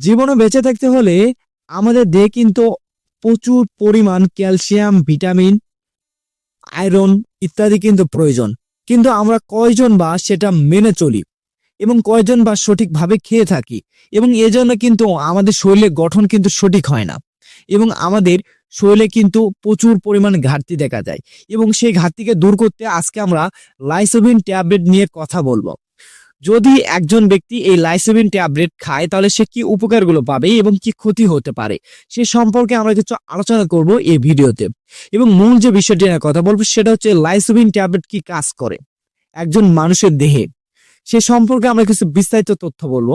জীবনে বেঁচে থাকতে হলে আমাদের দেহে কিন্তু প্রচুর পরিমাণ ক্যালসিয়াম, ভিটামিন, আয়রন ইত্যাদি কিন্তু প্রয়োজন। কিন্তু আমরা কয়জন বা সেটা মেনে চলি এবং কয়জন বা সঠিকভাবে খেয়ে থাকি এবং এজন্য কিন্তু আমাদের শরীরের গঠন কিন্তু সঠিক হয় না এবং আমাদের শরীরে কিন্তু প্রচুর পরিমাণ ঘাটতি দেখা যায় এবং সেই ঘাটতিকে দূর করতে আজকে আমরা লাইসোভিন ট্যাবলেট নিয়ে কথা বলব। যদি একজন ব্যক্তি এই লাইসোবিন ট্যাবলেট খায়, তাহলে সে কি উপকারগুলো পাবে এবং কি ক্ষতি হতে পারে? সে সম্পর্কে আমরা কিছু আলোচনা করব এই ভিডিওতে। এবং মূল যে বিষয়টি নিয়ে কথা বলব, সেটা হচ্ছে লাইসোবিন ট্যাবলেট কি কাজ করে? একজন মানুষের দেহে। সে সম্পর্কে আমরা কিছু বিস্তারিত তথ্য বলব।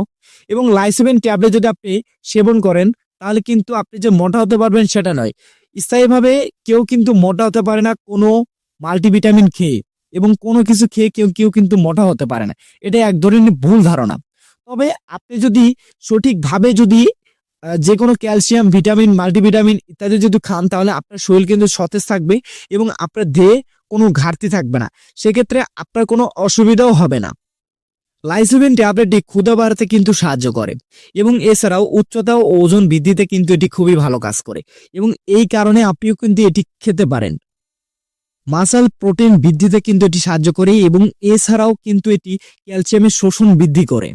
এবং লাইসোবিন ট্যাবলেট যদি আপনি সেবন করেন, তাহলে কিন্তু আপনি যে মোটা হতে পারবেন সেটা নয়। স্থায়ীভাবে কেউ কিন্তু মোটা হতে পারে না কোনো মাল্টিভিটামিন খেয়ে। এবং কোনো কিছু খেয়ে কেউ কেউ কিন্তু মোটা হতে পারে না। এটা এক ধরনের ভুল ধারণা। তবে আপনি যদি সঠিকভাবে যদি যে কোনো ক্যালসিয়াম, ভিটামিন, মাল্টিভিটামিন ইত্যাদি যদি খান, তাহলে আপনার শরীর কিন্তু সতেজ থাকবে এবং আপনার দেহে কোনো ঘাটতি থাকবে না। সেক্ষেত্রে আপনার কোনো অসুবিধাও হবে না। লাইসোবিন ট্যাবলেটটি ক্ষুধা বাড়াতে কিন্তু সাহায্য করে এবং এছাড়াও উচ্চতা ও ওজন বৃদ্ধিতে কিন্তু এটি খুবই ভালো কাজ করে এবং এই কারণে আপনিও কিন্তু এটি খেতে পারেন। মাসাল প্রোটিন বৃদ্ধিতে কিন্তু এটি সাহায্য করে এবং এছাড়াও কিন্তু এটি ক্যালসিয়ামের শোষণ বৃদ্ধি করে।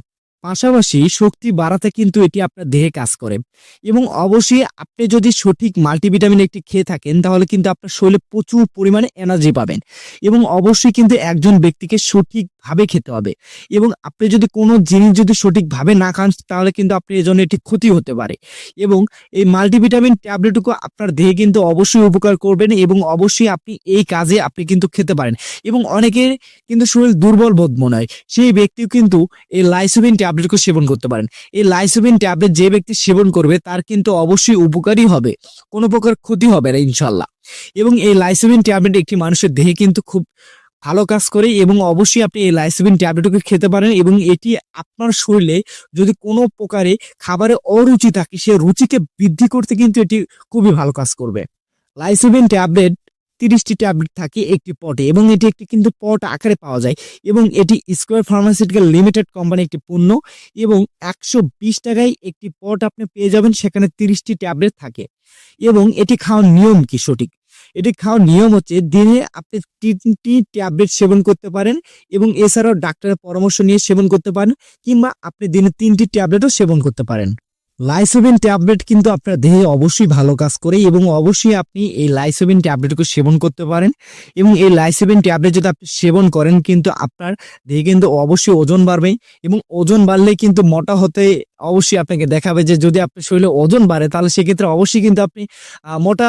পাশাপাশি শক্তি বাড়াতে কিন্তু এটি আপনার দেহে কাজ করে। এবং অবশ্যই আপনি যদি সঠিক মাল্টিভিটামিন একটি খেয়ে থাকেন, তাহলে কিন্তু আপনার শরীরে প্রচুর পরিমাণে এনার্জি পাবেন। এবং অবশ্যই কিন্তু একজন ব্যক্তিকে সঠিকভাবে খেতে হবে। এবং আপনি যদি কোনো জিনিস যদি সঠিকভাবে না খান, তাহলে কিন্তু আপনি এজন্য এটি ক্ষতি হতে পারে। এবং এই মাল্টিভিটামিন ট্যাবলেটটুকু আপনার দেহে কিন্তু অবশ্যই উপকার করবেন এবং অবশ্যই আপনি এই কাজে আপনি কিন্তু খেতে পারেন। এবং অনেকের কিন্তু শরীর দুর্বল বোধ মনে হয়। সেই ব্যক্তিও কিন্তু এই লাইসোবিন ট্যাবলেটকে সেবন করতে পারেন। এই লাইসোবিন ট্যাবলেট যে ব্যক্তি সেবন করবে, তার কিন্তু অবশ্যই উপকারী হবে। কোনো প্রকার ক্ষতি হবে না ইনশাল্লাহ এবং এই লাইসোবিন ট্যাবলেট একটি মানুষের দেহে কিন্তু খুব ভালো কাজ করে এবং অবশ্যই আপনি এই লাইসোবিন ট্যাবলেটকে খেতে পারেন এবং এটি আপনার শরীরে যদি কোনো প্রকারে খাবারে অরুচি থাকে, সে রুচিকে বৃদ্ধি করতে কিন্তু এটি খুবই ভালো কাজ করবে। লাইসোবিন ট্যাবলেট তিরিশটি ট্যাবলেট থাকে একটি পটে এবং এটি একটি কিন্তু পট আকারে পাওয়া যায় এবং এটি স্কোয়ার ফার্মাসিউটিক্যাল লিমিটেড কোম্পানি একটি পণ্য এবং একশো বিশ টাকায় একটি পট আপনি পেয়ে যাবেন, সেখানে তিরিশটি ট্যাবলেট থাকে এবং এটি খাওয়ার নিয়ম কি সঠিক? এটি খাওয়ার নিয়ম হচ্ছে দিনে আপনি তিনটি ট্যাবলেট সেবন করতে পারেন এবং এছাড়াও ডাক্তারের পরামর্শ নিয়ে সেবন করতে পারেন কিংবা আপনি দিনে তিনটি ট্যাবলেটও সেবন করতে পারেন। লাইসোবিন ট্যাবলেট কিন্তু আপনার দেহে অবশ্যই ভালো কাজ করে এবং অবশ্যই আপনি এই লাইসোবিন ট্যাবলেটকে সেবন করতে পারেন এবং এই লাইসোবিন ট্যাবলেট যদি আপনি সেবন করেন কিন্তু আপনার দেহে কিন্তু অবশ্যই ওজন বাড়বে এবং ওজন বাড়লে কিন্তু মোটা হতে অবশ্যই আপনাকে দেখাবে যে যদি আপনার শরীরে ওজন বাড়ে তাহলে সেক্ষেত্রে অবশ্যই কিন্তু আপনি মোটা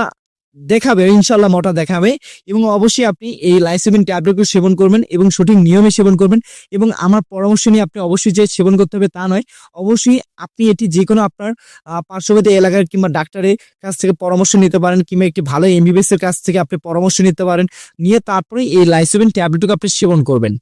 দেখাবে ইনশাল্লাহ মোটা দেখাবে এবং অবশ্যই আপনি এই লাইসোবিন ট্যাবলেটগুলো সেবন করবেন এবং সঠিক নিয়মে সেবন করবেন এবং আমার পরামর্শ নিয়ে আপনি অবশ্যই যে সেবন করতে হবে তা নয়, অবশ্যই আপনি এটি যে কোনো আপনার পার্শ্ববর্তী এলাকার কিংবা ডাক্তারের কাছ থেকে পরামর্শ নিতে পারেন কিংবা একটি ভালো এমবিবিএস এর কাছ থেকে আপনি পরামর্শ নিতে পারেন, নিয়ে তারপরে এই লাইসোবিন ট্যাবলেটকে আপনি সেবন করবেন।